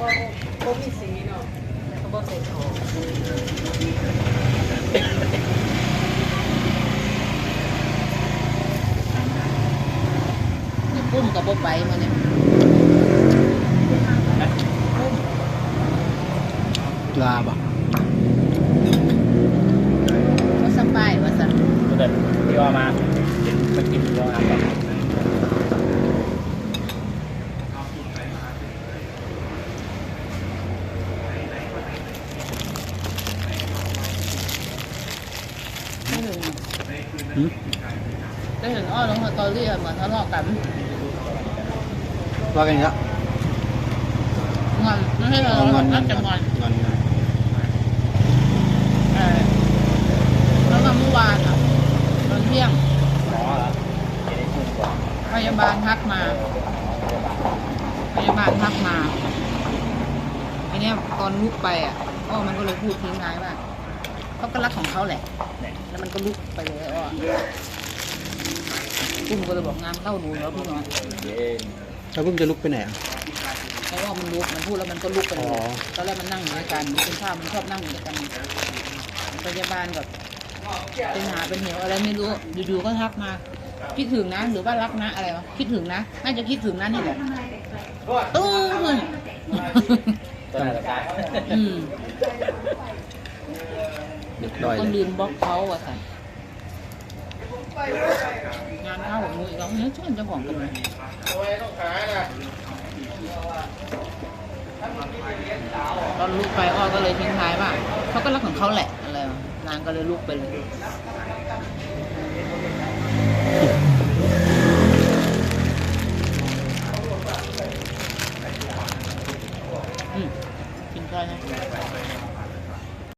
บ่มีสีเนาะแล้วก็บ่ใส่ทองนี่ปุ้มกับบ่ไปมาเนี่ยลาบ่ว่าสบายว่าสั่นก็เดินที่ว่ามากินมากินที่ว่ามา ถึงหืมได้เห็นอ้อลงสตอรี่อะเหมือนทะเลาะกันว่ากันอีกแล้วงอนไม่ใช่ทะเอาเลาะงอนน่าจะงอนงอนเออแล้วมาเมื่อวานอะตอนเที่ยงหมอเหรอจะได้พูดก่อนพยาบาลทักมา พยาบาลทักมาไอเนี้ยตอนลุกไปอะอ้อมันก็เลยพูดทิ้งท้ายว่า เขาก็รักของเขาแหละเนี่ยแล้วมันก็ลุกไปเลยอ้อปุ้มก็เลยบอกงานเข้าหนูแล้วพี่น้องเย็นแล้วพุ่มจะลุกไปไหนอะเพราะว่ามันลุกมันพูดแล้วมันก็ลุกไปเลอ๋ยอตอนแรกมันนั่งอยู่ด้วยกันเป็นข้าวมันชอบนั่งอยู่ด้วยกันพยาบาลแบบเป็นหาเป็นเหวอะไรไม่รู้อยู่ๆก็ทักมาคิดถึงนะหรือว่ารักนะอะไรวะคิดถึงนะน่าจะคิดถึงนะนี่แหละตู้เลยตัวไหนก็ได้อืม เด็กดอยก็เลยลืมบล็อกเขาอะค่ะงานเข้าของมืออีกแล้วเนี่ยช่วยเจ้าของกันไหมตอนลูกไปอ้อก็เลยทิ้งท้ายว่าเขาก็รักของเขาแหละอะไรวะนางก็เลยลุกไปเลยอืมกินได้นะ